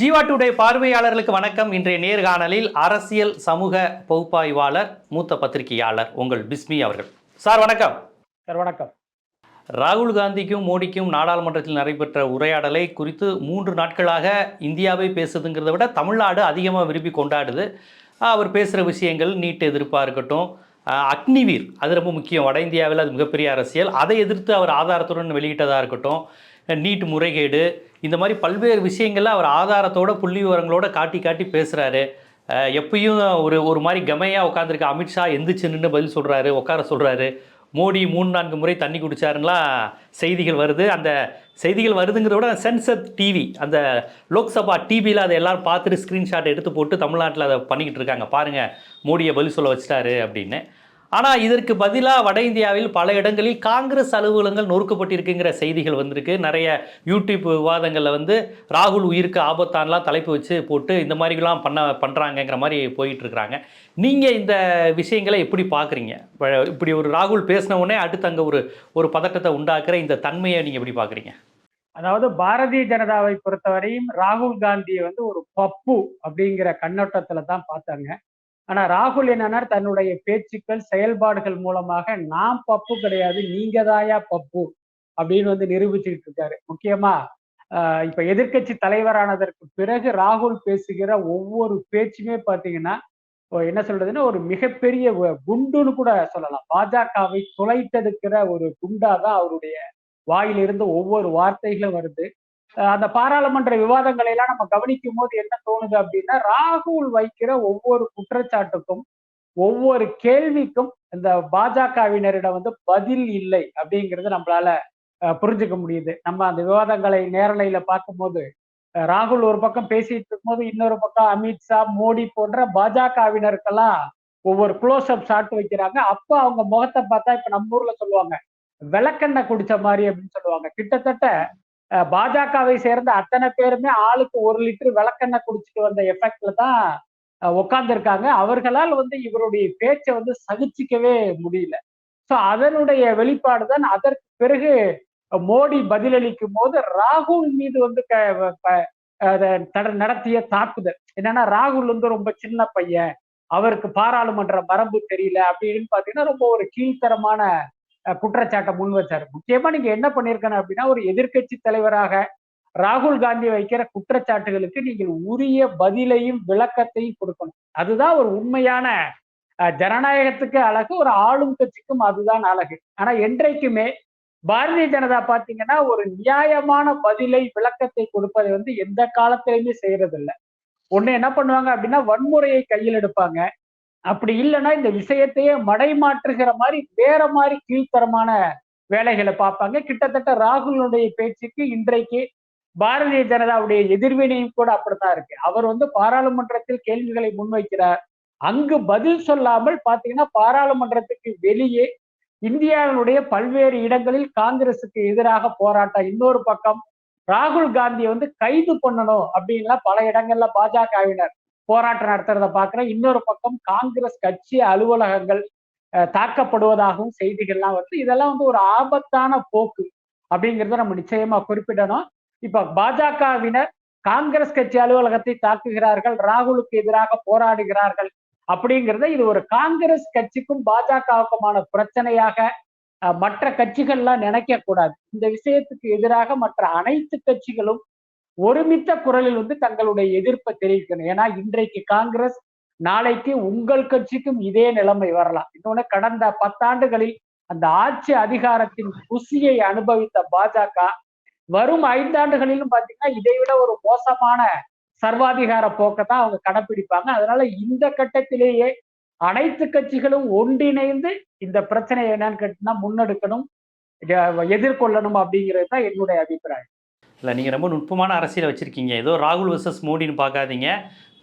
Jeeva today பார்வையாளர்களுக்கு வணக்கம். இன்றைய நேர்காணலில் அரசியல் சமூக பகுப்பாய்வாளர் மூத்த பத்திரிகையாளர் உங்கள் பிஸ்மி அவர்கள். சார் வணக்கம். சார் வணக்கம். ராகுல் காந்திக்கும் மோடிக்கும் நாடாளுமன்றத்தில் நடைபெற்ற உரையாடலை குறித்து மூன்று நாட்களாக இந்தியாவை பேசுதுங்கிறத விட தமிழ்நாடு அதிகமாக விரும்பி கொண்டாடுது. அவர் பேசுகிற விஷயங்கள் நீட் எதிர்ப்பாக இருக்கட்டும் அக்னிவீர் அது ரொம்ப முக்கியம். வட இந்தியாவில் அது மிகப்பெரிய அரசியல். அதை எதிர்த்து அவர் ஆதாரத்துடன் வெளியிட்டதாக இருக்கட்டும் நீட் முறைகேடு இந்த மாதிரி பல்வேறு விஷயங்கள்ல அவர் ஆதாரத்தோட புள்ளி விவரங்களோட காட்டி காட்டி பேசுகிறாரு எப்பயும் ஒரு ஒரு மாதிரி கமையாக உட்காந்துருக்க அமித்ஷா எந்திரிச்சு நின்று பதில் சொல்கிறாரு உட்கார சொல்கிறாரு மோடி மூணு நான்கு முறை தண்ணி குடிச்சாருலாம் செய்திகள் வருது. அந்த செய்திகள் வருதுங்கிறத விட சென்சர் டிவி அந்த லோக்சபா டிவியில் அதை எல்லோரும் பார்த்துட்டு ஸ்க்ரீன்ஷாட் எடுத்து போட்டு தமிழ்நாட்டில் அதை பண்ணிக்கிட்டு இருக்காங்க. பாருங்கள் மோடியை பதில் சொல்ல வச்சிட்டாரு அப்படின்னு. ஆனால் இதற்கு பதிலாக வட இந்தியாவில் பல இடங்களில் காங்கிரஸ் அலுவலகங்கள் நொறுக்கப்பட்டிருக்குங்கிற செய்திகள் வந்திருக்கு. நிறைய யூடியூப் விவாதங்களில் வந்து ராகுல் உயிருக்கு ஆபத்தான்லாம் தலைப்பு வச்சு போட்டு இந்த மாதிரிலாம் பண்ண பண்ணுறாங்கங்கிற மாதிரி போயிட்டுருக்குறாங்க. நீங்கள் இந்த விஷயங்களை எப்படி பார்க்குறீங்க இப்படி ஒரு ராகுல் பேசின உடனே அடுத்து அங்கே ஒரு ஒரு பதட்டத்தை உண்டாக்குற இந்த தன்மையை நீங்கள் எப்படி பார்க்குறீங்க அதாவது பாரதிய ஜனதாவை பொறுத்தவரையும் ராகுல் காந்தியை வந்து ஒரு பப்பு அப்படிங்கிற கண்ணோட்டத்தில் தான் பார்த்தாங்க. ஆனா ராகுல் என்னன்னா தன்னுடைய பேச்சுக்கள் செயல்பாடுகள் மூலமாக நான் பப்பு கிடையாது நீங்க தாயா பப்பு அப்படின்னு வந்து நிரூபிச்சுக்கிட்டு இருக்காரு. முக்கியமா இப்ப எதிர்க்கட்சி தலைவரானதற்கு பிறகு ராகுல் பேசுகிற ஒவ்வொரு பேச்சுமே பாத்தீங்கன்னா என்ன சொல்றதுன்னா ஒரு மிகப்பெரிய குண்டுன்னு கூட சொல்லலாம். பாஜகவை துளைத்தெடுக்கிற ஒரு குண்டா தான் அவருடைய வாயிலிருந்து ஒவ்வொரு வார்த்தைகளும் வருது. அந்த பாராளுமன்ற விவாதங்களை எல்லாம் நம்ம கவனிக்கும் போது என்ன தோணுது அப்படின்னா ராகுல் வைக்கிற ஒவ்வொரு குற்றச்சாட்டுக்கும் ஒவ்வொரு கேள்விக்கும் இந்த பாஜகவினரிடம் வந்து பதில் இல்லை அப்படிங்கிறது நம்மளால அஹ், புரிஞ்சுக்க முடியுது. நம்ம அந்த விவாதங்களை நேரலையில பார்க்கும்போது ராகுல் ஒரு பக்கம் பேசிட்டு இருக்கும்போது இன்னொரு பக்கம் அமித்ஷா மோடி போன்ற பாஜகவினருக்கெல்லாம் ஒவ்வொரு க்ளோஸ் அப் ஷாட் வைக்கிறாங்க. அப்ப அவங்க முகத்தை பார்த்தா இப்ப நம்ம ஊர்ல சொல்லுவாங்க விளக்கெண்ணெய் குடிச்ச மாதிரி அப்படின்னு சொல்லுவாங்க. கிட்டத்தட்ட பாஜகவை சேர்ந்த அத்தனை பேருமே ஆளுக்கு ஒரு லிட்டர் விளக்கெண்ணெய் குடிச்சிட்டு வந்த எஃபெக்ட்ல தான் உட்கார்ந்துருக்காங்க அவர்களால் வந்து இவருடைய பேச்சை வந்து சகிச்சிக்கவே முடியல. சோ அதனுடைய வெளிப்பாடு தான் அதற்கு பிறகு மோடி பதிலளிக்கும் போது ராகுல் மீது வந்து க- ப- தட- நடத்திய தாக்குதல். என்னன்னா ராகுல் வந்து ரொம்ப சின்ன பையன். அவருக்கு பாராளுமன்ற மரபு தெரியல அப்படின்னு பாத்தீங்கன்னா ரொம்ப ஒரு கீழ்த்தரமான குற்றச்சாட்டை முன் வச்சாரு. முக்கியமா நீங்க என்ன பண்ணிருக்கணும் அப்படின்னா ஒரு எதிர்க்கட்சி தலைவராக ராகுல் காந்தி வைக்கிற குற்றச்சாட்டுகளுக்கு நீங்கள் உரிய பதிலையும் விளக்கத்தையும் கொடுக்கணும். அதுதான் ஒரு உண்மையான அஹ், ஜனநாயகத்துக்கு அழகு ஒரு ஆளும் கட்சிக்கும் அதுதான் அழகு. ஆனா என்றைக்குமே பாரதிய ஜனதா பாத்தீங்கன்னா ஒரு நியாயமான பதிலை விளக்கத்தை கொடுப்பதை வந்து எந்த காலத்திலையுமே செய்யறதில்லை. ஒண்ணு என்ன பண்ணுவாங்க அப்படின்னா வன்முறையை கையில் எடுப்பாங்க. அப்படி இல்லைன்னா இந்த விஷயத்தையே மடைமாற்றுகிற மாதிரி வேற மாதிரி கீழ்த்தரமான வேலைகளை பார்ப்பாங்க. கிட்டத்தட்ட ராகுலுடைய பேச்சுக்கு இன்றைக்கு பாரதிய ஜனதாவுடைய எதிர்வினையும் கூட அப்படித்தான் இருக்கு. அவர் வந்து பாராளுமன்றத்தில் கேள்விகளை முன்வைக்கிறார். அங்கு பதில் சொல்லாமல் பாத்தீங்கன்னா பாராளுமன்றத்துக்கு வெளியே இந்தியாவினுடைய பல்வேறு இடங்களில் காங்கிரசுக்கு எதிராக போராட்டம். இன்னொரு பக்கம் ராகுல் காந்தியை வந்து கைது பண்ணணும் அப்படின்லாம் பல இடங்கள்ல பாஜகவினர். போராட்டம் நடத்துறத பாக்குறேன் இன்னொரு பக்கம் காங்கிரஸ் கட்சி அலுவலகங்கள் தாக்கப்படுவதாகவும் செய்திகள்லாம் வருது. இதெல்லாம் வந்து ஒரு ஆபத்தான போக்கு அப்படிங்கிறத நம்ம நிச்சயமா குறிப்பிடணும். இப்ப பாஜகவினர் காங்கிரஸ் கட்சி அலுவலகத்தை தாக்குகிறார்கள் ராகுலுக்கு எதிராக போராடுகிறார்கள் அப்படிங்கிறத இது ஒரு காங்கிரஸ் கட்சிக்கும் பாஜகவுக்குமான பிரச்சனையாக மற்ற கட்சிகள்லாம் நினைக்க கூடாது இந்த விஷயத்துக்கு எதிராக மற்ற அனைத்து கட்சிகளும் ஒருமித்த குரலில் வந்து தங்களுடைய எதிர்ப்பை தெரிவிக்கணும். ஏன்னா இன்றைக்கு காங்கிரஸ் நாளைக்கு உங்கள் கட்சிக்கும் இதே நிலைமை வரலாம். இன்னொன்னு கடந்த பத்தாண்டுகளில் அந்த ஆட்சி அதிகாரத்தின் குசியை அனுபவித்த பாஜக வரும் ஐந்தாண்டுகளிலும் பாத்தீங்கன்னா இதை விட ஒரு மோசமான சர்வாதிகார போக்கை தான் அவங்க கடைப்பிடிப்பாங்க. அதனால இந்த கட்டத்திலேயே அனைத்து கட்சிகளும் ஒன்றிணைந்து இந்த பிரச்சனையை என்னன்னு கேட்டீங்கன்னா முன்னெடுக்கணும் எதிர்கொள்ளணும் அப்படிங்கிறது தான் என்னுடைய அபிப்பிராயம். இல்லை நீங்கள் ரொம்ப நுட்பமான அரசியலை வச்சுருக்கீங்க. ஏதோ ராகுல் வெர்சஸ் மோடின்னு பார்க்காதீங்க.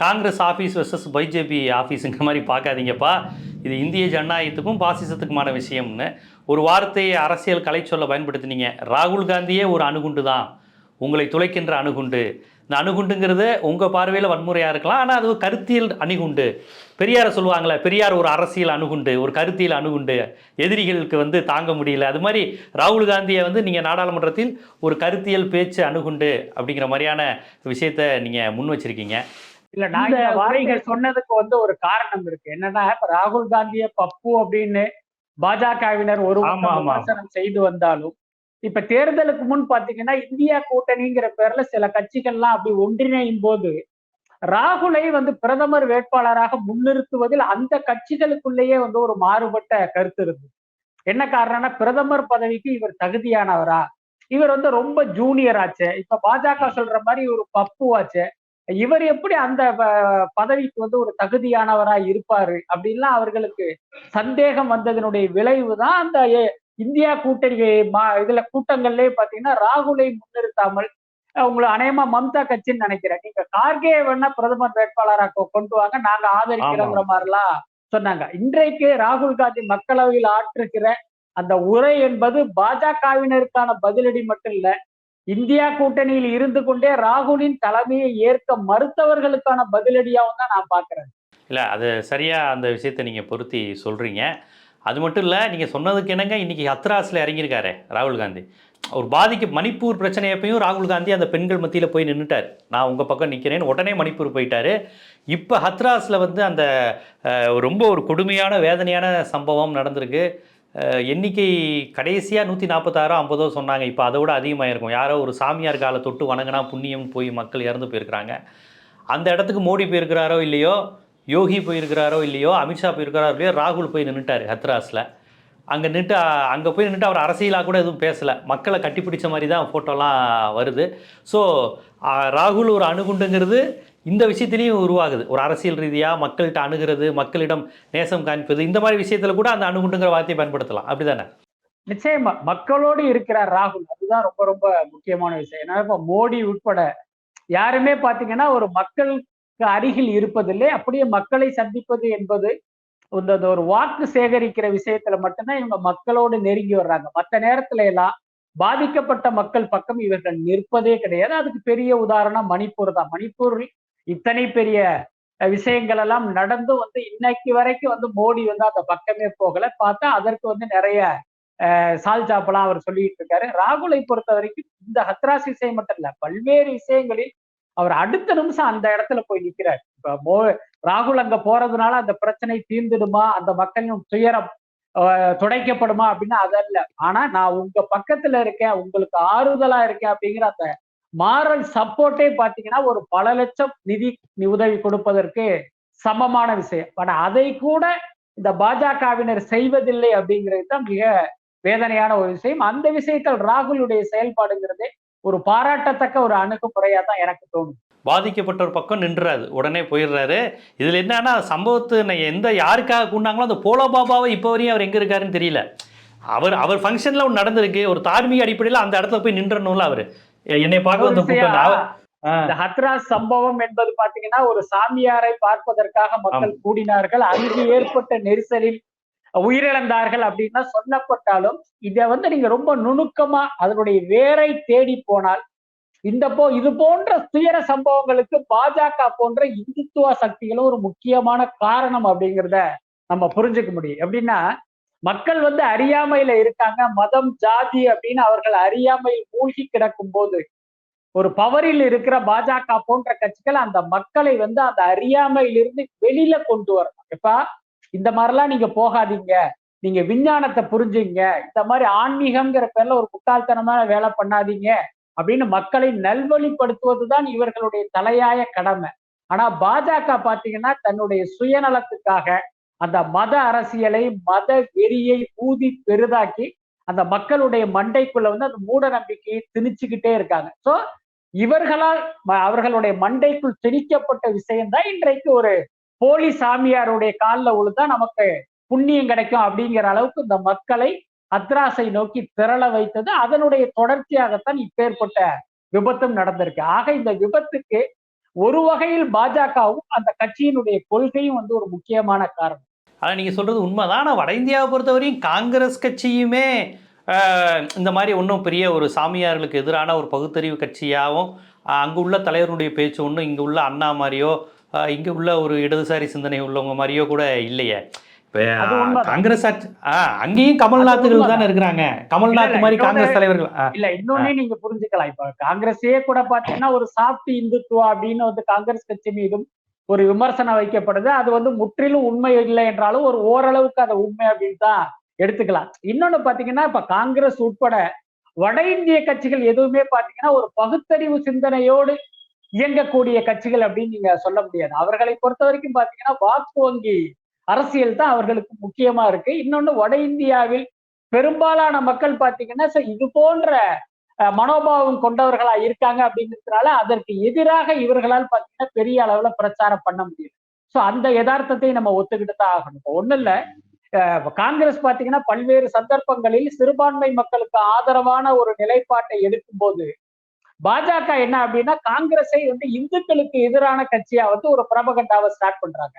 காங்கிரஸ் ஆஃபீஸ் வர்சஸ் பிஜேபி ஆஃபீஸுங்கிற மாதிரி பார்க்காதீங்கப்பா. இது இந்திய ஜனநாயகத்துக்கும் பாசிசத்துக்குமான விஷயம்னு ஒரு வார்த்தையை அரசியல் கலை சொல்ல பயன்படுத்தினீங்க. ராகுல் காந்தியே ஒரு அணுகுண்டு தான் உங்களை துளைக்கின்ற அணுகுண்டு. இந்த அணுகுண்டுங்கிறது உங்கள் பார்வையில் வன்முறையாக இருக்கலாம். ஆனால் அது ஒரு கருத்தியல் அணுகுண்டு. பெரியாரை சொல்லுவாங்களே பெரியார் ஒரு அரசியல் அணுகுண்டு ஒரு கருத்தியல் அணுகுண்டு. எதிரிகளுக்கு வந்து தாங்க முடியல. அது மாதிரி ராகுல் காந்தியை வந்து நீங்கள் நாடாளுமன்றத்தில் ஒரு கருத்தியல் பேச்சு அணுகுண்டு அப்படிங்கிற மாதிரியான விஷயத்த நீங்கள் முன் வச்சிருக்கீங்க. இல்ல இந்த வார்த்தைகள் சொன்னதுக்கு வந்து ஒரு காரணம் இருக்கு. என்னன்னா இப்ப ராகுல் காந்திய பப்பு அப்படின்னு பாஜகவினர் ஒரு. விமர்சனம் செய்து வந்தாலும் இப்ப தேர்தலுக்கு முன் பாத்தீங்கன்னா இந்தியா கூட்டணிங்கிற பேர்ல சில கட்சிகள்லாம் அப்படி ஒன்றிணையும் போது ராகுலை வந்து பிரதமர் வேட்பாளராக முன்னிறுத்துவதில் அந்த கட்சிகளுக்குள்ளேயே வந்து ஒரு மாறுபட்ட கருத்து இருந்தது. என்ன காரணம்னா பிரதமர் பதவிக்கு இவர் தகுதியானவரா? இவர் வந்து ரொம்ப ஜூனியர் ஆச்சே. இப்ப பாஜக சொல்ற மாதிரி ஒரு பப்பு ஆச்சே இவர் எப்படி அந்த பதவிக்கு வந்து ஒரு தகுதியானவரா இருப்பாரு? அப்படின்லாம் அவர்களுக்கு சந்தேகம் வந்ததனுடைய விளைவு தான் அந்த இந்தியா கூட்டணி மா- இதுல கூட்டங்கள்லயே பாத்தீங்கன்னா ராகுலை முன்னிறுத்தாமல் உங்களை அநேகமா மம்தா கட்சின்னு நினைக்கிறேன். நீங்க கார்கே வேணா பிரதமர் வேட்பாளராக கொண்டு வாங்க. நாங்க ஆதரிக்கிறோங்கிற மாதிரிலாம் சொன்னாங்க. இன்றைக்கு ராகுல் காந்தி மக்களவையில் ஆற்றுகிற அந்த உரை என்பது பாஜகவினருக்கான பதிலடி மட்டும் இல்ல இந்தியா கூட்டணியில் இருந்து கொண்டே ராகுலின் தலைமையை ஏற்க மறுத்தவர்களுக்கான பதிலடியாவும் தான் நான் பாக்குறேன் இல்லை அது சரியாக அந்த விஷயத்தை நீங்கள் பொருத்தி சொல்கிறீங்க அது மட்டும் இல்லை நீங்கள் சொன்னதுக்கு என்னங்க இன்றைக்கி ஹத்ராஸில் இறங்கியிருக்காரு ராகுல் காந்தி. அவர் பாதிக்கு மணிப்பூர் பிரச்சனையப்பையும் ராகுல் காந்தி அந்த பெண்கள் மத்தியில் போய் நின்றுட்டார் நான் உங்கள் பக்கம் நிற்கிறேன்னு உடனே மணிப்பூர் போயிட்டார். இப்போ ஹத்ராஸில் வந்து அந்த ரொம்ப ஒரு கொடுமையான வேதனையான சம்பவம் நடந்திருக்கு. எண்ணிக்கை கடைசியாக நூற்றி நாற்பத்தாறோ ஐம்பதோ சொன்னாங்க. இப்போ அதை விட அதிகமாக இருக்கும். யாரோ ஒரு சாமியார் காலை தொட்டு வணங்கினா புண்ணியம் போய் மக்கள் இறந்து போயிருக்கிறாங்க. அந்த இடத்துக்கு மோடி போயிருக்கிறாரோ இல்லையோ யோகி போயிருக்கிறாரோ இல்லையோ அமித்ஷா போயிருக்கிறாரோ இல்லையோ ராகுல் போய் நின்றுட்டார் ஹத்ராஸில். அங்கே நின்று அங்கே போய் நின்றுட்டு அவர் அரசியலாக கூட எதுவும் பேசலை. மக்களை கட்டிப்பிடிச்ச மாதிரி தான் ஃபோட்டோலாம் வருது. ஸோ ராகுல் ஒரு அணுகுண்டுங்கிறது இந்த விஷயத்துலேயும் உருவாகுது. ஒரு அரசியல் ரீதியாக மக்கள்கிட்ட அணுகிறது மக்களிடம் நேசம் காண்பது இந்த மாதிரி விஷயத்தில் கூட அந்த அணுகுண்டுங்கிற வார்த்தையை பயன்படுத்தலாம். அப்படி தானே நிச்சயமா. மக்களோடு இருக்கிறார் ராகுல். அதுதான் ரொம்ப ரொம்ப முக்கியமான விஷயம். ஏன்னா இப்போ மோடி உட்பட யாருமே பார்த்தீங்கன்னா ஒரு மக்கள் அருகில் இருப்பதில்லை. அப்படியே மக்களை சந்திப்பது என்பது இந்த ஒரு வாக்கு சேகரிக்கிற விஷயத்துல மட்டும்தான் இவங்க மக்களோடு நெருங்கி வர்றாங்க. மற்ற நேரத்துல எல்லாம் பாதிக்கப்பட்ட மக்கள் பக்கம் இவர்கள் நிற்பதே கிடையாது. அதுக்கு பெரிய உதாரணம் மணிப்பூர் தான். மணிப்பூரில் இத்தனை பெரிய விஷயங்கள் எல்லாம் நடந்து வந்து இன்னைக்கு வரைக்கும் வந்து மோடி வந்து அந்த பக்கமே போகல. பார்த்தா அதற்கு வந்து நிறைய அஹ், சால் சாப்பெல்லாம் அவர் சொல்லிட்டு இருக்காரு. ராகுலை பொறுத்த வரைக்கும் இந்த ஹத்ராஸ் விஷயம் மட்டும் இல்ல பல்வேறு விஷயங்களில் அவர் அடுத்த நிமிஷம் அந்த இடத்துல போய் நிக்கிறார். இப்ப மோ ராகுல் அங்க போறதுனால அந்த பிரச்சனை தீர்ந்துடுமா? அந்த மக்களின் துயரம் துடைக்கப்படுமா அப்படின்னா அதல்ல. ஆனா நான் உங்க பக்கத்துல இருக்கேன் உங்களுக்கு ஆறுதலா இருக்கேன் அப்படிங்கிற அந்த மாரல் சப்போர்ட்டே பாத்தீங்கன்னா ஒரு பல லட்சம் நிதி உதவி கொடுப்பதற்கு சமமான விஷயம். ஆனா அதை கூட இந்த பாஜகவினர் செய்வதில்லை அப்படிங்கிறது தான் மிக வேதனையான ஒரு விஷயம். அந்த விஷயத்தில் ராகுலுடைய செயல்பாடுங்கிறதே ஒரு பாராட்டத்தக்க ஒரு அணுகுமுறையா தான் எனக்கு தோணும் பாதிக்கப்பட்டவர் பக்கம் நின்றுறாரு உடனே போயிடுறாரு. இதில் என்னன்னா சம்பவத்து எந்த யாருக்காக கூண்டாங்களோ அந்த போலோ பாபாவை இப்போ வரையும் அவர் எங்கே இருக்காருன்னு தெரியல. அவர் அவர் ஃபங்க்ஷனில் ஒன்று நடந்திருக்கு. ஒரு தார்மீக அடிப்படையில் அந்த இடத்துல போய் நின்றணும்ல அவர். என்னை பார்க்க வந்த ஒரு கூட்டம். இந்த ஹத்ராஸ் சம்பவம் என்பது பாத்தீங்கன்னா ஒரு சாமியாரை பார்ப்பதற்காக மக்கள் கூடினார்கள். அங்கு ஏற்பட்ட நெரிசலில் உயிரிழந்தார்கள் அப்படின்னா சொல்லப்பட்டாலும் இதை வந்து நீங்க ரொம்ப நுணுக்கமா அதனுடைய வேரை தேடி போனால் இந்த போ இது போன்ற துயர சம்பவங்களுக்கு பாஜக போன்ற இந்துத்துவ சக்திகளும் ஒரு முக்கியமான காரணம் அப்படிங்கிறத நம்ம புரிஞ்சுக்க முடியும். எப்படின்னா மக்கள் வந்து அறியாமையில இருக்காங்க. மதம் ஜாதி அப்படின்னு அவர்கள் அறியாமையில் மூழ்கி கிடக்கும் போது ஒரு பவரில் இருக்கிற பாஜக போன்ற கட்சிகள் அந்த மக்களை வந்து அந்த அறியாமையிலிருந்து வெளியில கொண்டு வரணும். இப்ப இந்த மாதிரிலாம் நீங்க போகாதீங்க. நீங்க விஞ்ஞானத்தை புரிஞ்சுங்க. இந்த மாதிரி ஆன்மீகம்ங்கிற பேர்ல ஒரு முட்டாள்தனமான வேலை பண்ணாதீங்க அப்படின்னு மக்களை நல்வழிப்படுத்துவதுதான் இவர்களுடைய தலையாய கடமை. ஆனா பாஜக பாத்தீங்கன்னா தன்னுடைய சுயநலத்துக்காக அந்த மத அரசியலை மத வெறியை ஊதி பெரிதாக்கி அந்த மக்களுடைய மண்டைக்குள்ள வந்து அந்த மூட நம்பிக்கையை திணிச்சுக்கிட்டே இருக்காங்க. சோ இவர்களால் அவர்களுடைய மண்டைக்குள் திணிக்கப்பட்ட விஷயம்தான் இன்றைக்கு ஒரு போலி சாமியாருடைய காலில் விழுந்தா நமக்கு புண்ணியம் கிடைக்கும் அப்படிங்கிற அளவுக்கு இந்த மக்களை அத்ராசை நோக்கி திரள வைத்தது. அதனுடைய தொடர்ச்சியாகத்தான் இப்பேற்பட்ட விபத்தும் நடந்திருக்கு. ஆக இந்த விபத்துக்கு ஒரு வகையில் பாஜகவும் அந்த கட்சியினுடைய கொள்கையும் வந்து ஒரு முக்கியமான காரணம். ஆனால் நீங்கள் சொல்கிறது உண்மைதான். ஆனால் வட இந்தியாவை பொறுத்தவரையும் காங்கிரஸ் கட்சியுமே இந்த மாதிரி ஒன்றும் பெரிய ஒரு சாமியார்களுக்கு எதிரான ஒரு பகுத்தறிவு கட்சியாகவும் அங்கே உள்ள தலைவருடைய பேச்சு ஒன்றும் இங்கே உள்ள அண்ணா மாதிரியோ இங்கே உள்ள ஒரு இடதுசாரி சிந்தனை உள்ளவங்க மாதிரியோ கூட இல்லையே. காங்கிரஸ் ஆட்சி ஆ அங்கேயும் கமல்நாத்துகள் தானே. இருக்கிறாங்க. கமல்நாத் மாதிரி காங்கிரஸ் தலைவர்கள் இல்ல இன்னொன்னே நீங்க புரிஞ்சுக்கலாம். இப்ப காங்கிரஸே கூட பாத்தீங்கன்னா ஒரு சாஃப்ட் இந்துத்துவா அப்படின்னு வந்து காங்கிரஸ் கட்சி மீதும் ஒரு விமர்சனம் வைக்கப்படுது. அது வந்து முற்றிலும் உண்மை இல்லை என்றாலும் ஒரு ஓரளவுக்கு அதை உண்மை அப்படின்னு தான் எடுத்துக்கலாம். இன்னொன்னு பாத்தீங்கன்னா இப்ப காங்கிரஸ் உட்பட வட இந்திய கட்சிகள் எதுவுமே பாத்தீங்கன்னா ஒரு பகுத்தறிவு சிந்தனையோடு இயங்கக்கூடிய கட்சிகள் அப்படின்னு நீங்க சொல்ல முடியாது. அவர்களை பொறுத்த வரைக்கும் பாத்தீங்கன்னா வாக்கு வங்கி அரசியல் தான் அவர்களுக்கு முக்கியமா இருக்கு. இன்னொன்னு வட இந்தியாவில் பெரும்பாலான மக்கள் பாத்தீங்கன்னா இது போன்ற மனோபாவம் கொண்டவர்களா இருக்காங்க அப்படிங்கிறதுனால அதற்கு எதிராக இவர்களால் பாத்தீங்கன்னா பெரிய அளவுல பிரச்சாரம் பண்ண முடியல. சோ அந்த யதார்த்தத்தை நம்ம ஒத்துக்கிட்டு தான் ஆகணும். இப்போ ஒண்ணும் இல்ல. காங்கிரஸ் பாத்தீங்கன்னா பல்வேறு சந்தர்ப்பங்களில் சிறுபான்மை மக்களுக்கு ஆதரவான ஒரு நிலைப்பாட்டை எடுக்கும்போது பாஜக என்ன அப்படின்னா காங்கிரஸை வந்து இந்துக்களுக்கு எதிரான கட்சியா வந்து ஒரு பிரபகண்டாவை ஸ்டார்ட் பண்றாங்க.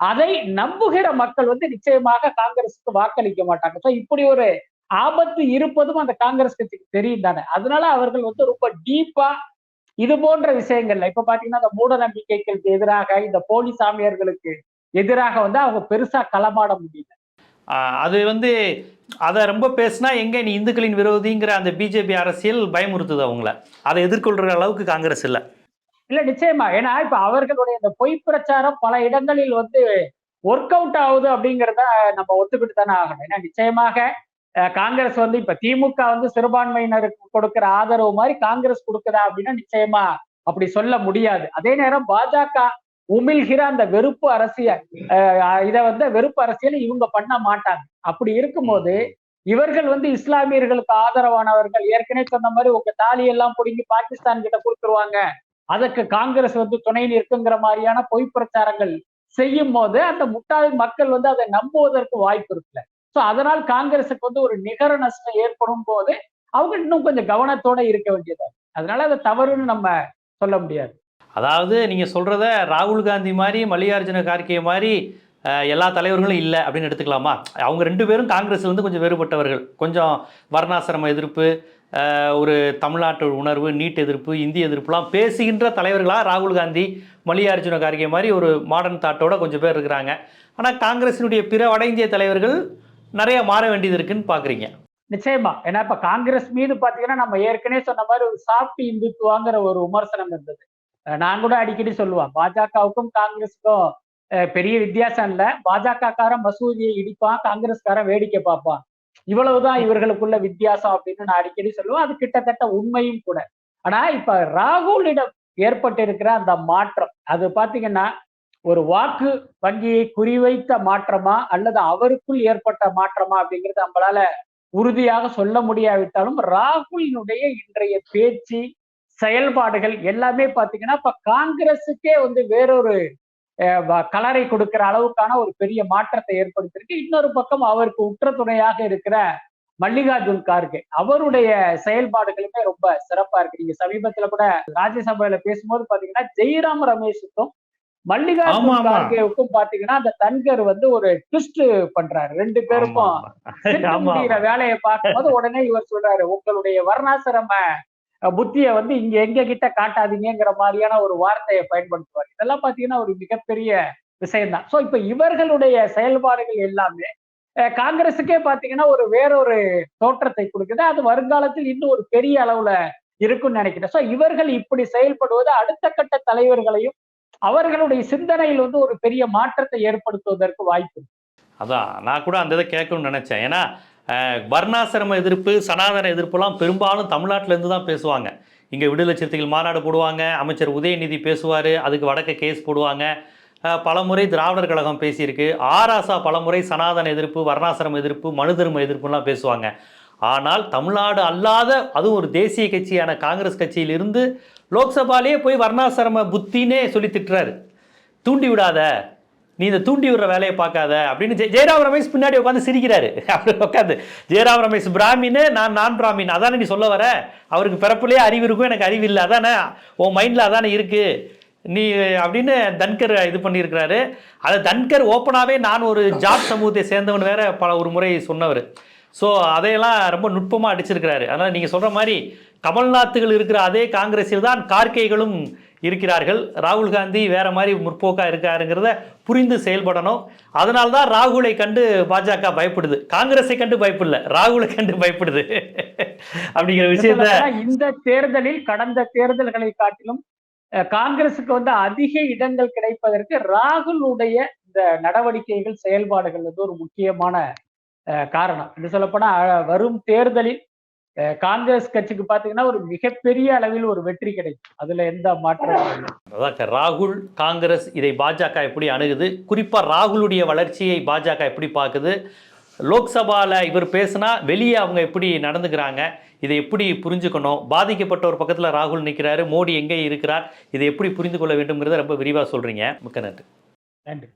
அதை நம்புகிற மக்கள் வந்து நிச்சயமாக காங்கிரஸுக்கு வாக்களிக்க மாட்டாங்க. ஸோ இப்படி ஒரு ஆபத்து இருப்பதும் அந்த காங்கிரஸ் கட்சிக்கு தெரியும் தானே. அதனால அவர்கள் வந்து ரொம்ப டீப்பா இது போன்ற விஷயங்கள்ல இப்ப பாத்தீங்கன்னா அந்த மூட நம்பிக்கைகளுக்கு எதிராக இந்த போலி சாமியார்களுக்கு எதிராக வந்து அவங்க பெருசா களமாட முடியல. அது வந்து அதை ரொம்ப பேசினா எங்கே நீ இந்துக்களின் விரோதிங்கிற அந்த பிஜேபி அரசியல் பயமுறுத்துது அவங்கள. அதை எதிர்கொள்கிற அளவுக்கு காங்கிரஸ் இல்லை. இல்ல நிச்சயமா. ஏன்னா இப்ப அவர்களுடைய இந்த பொய் பிரச்சாரம் பல இடங்களில் வந்து ஒர்க் அவுட் ஆகுது அப்படிங்கிறத நம்ம ஒத்துக்கிட்டு தானே ஆகணும். ஏன்னா நிச்சயமாக காங்கிரஸ் வந்து இப்ப திமுக வந்து சிறுபான்மையினருக்கு கொடுக்கிற ஆதரவு மாதிரி காங்கிரஸ் கொடுக்குதா அப்படின்னா நிச்சயமா அப்படி சொல்ல முடியாது. அதே நேரம் பாஜக உமிழ்கிற அந்த வெறுப்பு அரசியல் இதை வந்து வெறுப்பு அரசியல் இவங்க பண்ண மாட்டாங்க. அப்படி இருக்கும்போது இவர்கள் வந்து இஸ்லாமியர்களுக்கு ஆதரவானவர்கள். ஏற்கனவே சொன்ன மாதிரி உங்க தாலி எல்லாம் பாகிஸ்தான் கிட்ட கொடுத்துருவாங்க. அதற்கு காங்கிரஸ் வந்து துணை நிற்குங்கிற மாதிரியான பொய் பிரச்சாரங்கள் செய்யும் போது அந்த முட்டாள் மக்கள் வந்து அதை நம்புவதற்கு வாய்ப்பு இருக்குல்ல. சோ அதனால் காங்கிரஸுக்கு வந்து ஒரு நிகர நஷ்டம் ஏற்படும் போது அவங்க இன்னும் கொஞ்சம் கவனத்தோட இருக்க வேண்டியது அதனால அதை தவறுன்னு நம்ம சொல்ல முடியாது. அதாவது நீங்கள் சொல்கிறத ராகுல் காந்தி மாதிரி மல்லிகார்ஜுன கார்கே மாதிரி எல்லா தலைவர்களும் இல்லை அப்படின்னு எடுத்துக்கலாமா? அவங்க ரெண்டு பேரும் காங்கிரஸ்லேருந்து கொஞ்சம் வேறுபட்டவர்கள். கொஞ்சம் வர்ணாசிரம எதிர்ப்பு ஒரு தமிழ்நாட்டு உணர்வு நீட் எதிர்ப்பு இந்திய எதிர்ப்புலாம் பேசுகின்ற தலைவர்களாக ராகுல் காந்தி மல்லிகார்ஜுன கார்கே மாதிரி ஒரு மாடர்ன் தாட்டோட கொஞ்சம் பேர் இருக்கிறாங்க. ஆனால் காங்கிரஸினுடைய பிற வட இந்திய தலைவர்கள் நிறைய மாற வேண்டியது இருக்குன்னு பார்க்குறீங்க நிச்சயமா. ஏன்னா இப்ப காங்கிரஸ் மீது பாத்தீங்கன்னா நம்ம ஏற்கனவே சொன்ன மாதிரி ஒரு சாஃப்ட் இந்துத்துவாங்கிற ஒரு விமர்சனம் இருந்தது. நான் கூட அடிக்கடி சொல்லுவேன் பாஜகவுக்கும் காங்கிரஸுக்கும் அஹ் பெரிய வித்தியாசம் இல்ல. பாஜக காரன் மசூதியை இடிப்பான் காங்கிரஸ்காரன் வேடிக்கை பார்ப்பான். இவ்வளவுதான் இவர்களுக்குள்ள வித்தியாசம் அப்படின்னு நான் அடிக்கடி சொல்லுவேன். அது கிட்டத்தட்ட உண்மையும் கூட. ஆனா இப்ப ராகுலிடம் ஏற்பட்டிருக்கிற அந்த மாற்றம் அது பாத்தீங்கன்னா ஒரு வாக்கு வங்கியை குறிவைத்த மாற்றமா அல்லது அவருக்குள் ஏற்பட்ட மாற்றமா அப்படிங்கிறது நம்மளால உறுதியாக சொல்ல முடியாவிட்டாலும் ராகுலினுடைய இன்றைய பேச்சு செயல்பாடுகள் எல்லாமே பாத்தீங்கன்னா இப்ப காங்கிரஸுக்கே வந்து வேறொரு கலரை கொடுக்கிற அளவுக்கான ஒரு பெரிய மாற்றத்தை ஏற்படுத்தியிருக்கு. இன்னொரு பக்கம் அவருக்கு உற்ற துணையாக இருக்கிற மல்லிகார்ஜுன் கார்கே அவருடைய செயல்பாடுகளுமே ரொம்ப சிறப்பா இருக்கு. நீங்க சமீபத்துல கூட ராஜ்யசபையில பேசும்போது பாத்தீங்கன்னா ஜெய்ராம் ரமேஷுக்கும் மல்லிகார்ஜுன். கார்கேவுக்கும் பாத்தீங்கன்னா அந்த தன்கர் வந்து ஒரு ட்விஸ்ட் பண்றாரு. ரெண்டு பேருக்கும் வேலையை பார்க்கும்போது உடனே இவர் சொல்றாரு உங்களுடைய வர்ணாசிரம புத்திய வந்து இங்க எங்க கிட்ட காட்டாதீங்கங்கிற மாதிரியான ஒரு வார்த்தையை பயன்படுத்துவார். இதெல்லாம் பாத்தீங்கன்னா ஒரு மிகப்பெரிய விஷயம்தான். சோ இப்ப இவர்களுடைய செயல்பாடுகள் எல்லாமே காங்கிரஸுக்கே பாத்தீங்கன்னா ஒரு வேறொரு தோற்றத்தை கொடுக்குது. அது வருங்காலத்தில் இன்னும் ஒரு பெரிய அளவுல இருக்கும்னு நினைக்கிறேன். சோ இவர்கள் இப்படி செயல்படுவது அடுத்த கட்ட தலைவர்களையும் அவர்களுடைய சிந்தனையில் வந்து ஒரு பெரிய மாற்றத்தை ஏற்படுத்துவதற்கு வாய்ப்பு அதான் நான் கூட அந்த இதை கேட்கணும்னு நினைச்சேன். ஏன்னா வர்ணாசிரம எதிர்ப்பு சனாதன எதிர்ப்புலாம் பெரும்பாலும் தமிழ்நாட்டிலேருந்து தான் பேசுவாங்க. இங்கே விடுதலை சிறுத்தைகள் மாநாடு போடுவாங்க அமைச்சர் உதயநிதி பேசுவார் அதுக்கு வடக்க கேஸ் போடுவாங்க. பலமுறை திராவிடர் கழகம் பேசியிருக்கு. ஆராசா பலமுறை சனாதன எதிர்ப்பு வர்ணாசிரம எதிர்ப்பு மனு தர்ம எதிர்ப்புலாம் பேசுவாங்க. ஆனால் தமிழ்நாடு அல்லாத அதுவும் ஒரு தேசிய கட்சியான காங்கிரஸ் கட்சியிலிருந்து லோக்சபாலேயே போய் வர்ணாசிரம புத்தினே சொல்லி திட்டுறாரு. தூண்டி விடாத. நீ இந்த தூண்டி விடுற வேலையை பார்க்காத அப்படின்னு ஜெய ஜெயராம் ரமேஷ் பின்னாடி உட்காந்து சிரிக்கிறாரு. அப்படி உட்காந்து ஜெயராம் ரமேஷ் பிராமின் நான் நான் பிராமின். அதானே நீ சொல்ல வர? அவருக்கு பிறப்புலேயே அறிவு இருக்கும் எனக்கு அறிவு இல்லை. அதானே? உன் மைண்டில் அதானே இருக்குது நீ அப்படின்னு தன்கர் இது பண்ணியிருக்கிறாரு. அதை தன்கர் ஓப்பனாகவே நான் ஒரு ஜாட் சமூகத்தை சேர்ந்தவன் வேற பல ஒரு முறை சொன்னவர். ஸோ அதையெல்லாம் ரொம்ப நுட்பமாக அடிச்சிருக்கிறாரு. அதனால் நீங்கள் சொல்கிற மாதிரி கமல்நாத்துகள் இருக்கிற அதே காங்கிரஸில் தான் கார்கேகளும் இருக்கிறார்கள். ராகுல் காந்தி வேற மாதிரி முற்போக்கா இருக்காருங்கிறத புரிந்து செயல்படணும். அதனால தான் ராகுலை கண்டு பாஜக பயப்படுது. காங்கிரஸை கண்டு பயப்படல ராகுலை கண்டு பயப்படுது. அப்படிங்கிற விஷயத்த இந்த தேர்தலில் கடந்த தேர்தல்களை காட்டிலும் காங்கிரசுக்கு வந்து அதிக இடங்கள் கிடைப்பதற்கு ராகுலுடைய இந்த நடவடிக்கைகள் செயல்பாடுகள் வந்து ஒரு முக்கியமான காரணம். என்று சொல்லப்போனா வரும் தேர்தலில் காங்கிரஸ் கட்சிக்கு பாத்தீங்கன்னா ஒரு மிகப்பெரிய அளவில் ஒரு வெற்றி கிடைக்கும். அதுல எந்த மாற்றமும் இல்லை. அதான் ராகுல் காங்கிரஸ் இதை பாஜக எப்படி அணுகுது? குறிப்பாக ராகுலுடைய வளர்ச்சியை பாஜக எப்படி பார்க்குது? லோக்சபாவில் இவர் பேசுனா வெளியே அவங்க எப்படி நடந்துக்கிறாங்க? இதை எப்படி புரிஞ்சுக்கணும்? பாதிக்கப்பட்ட ஒரு பக்கத்தில் ராகுல் நிற்கிறாரு மோடி எங்கே இருக்கிறார்? இதை எப்படி புரிந்து கொள்ள வேண்டும்ங்கிறத ரொம்ப விரிவாக சொல்கிறீங்க மிக்க நன்றி. நன்றி.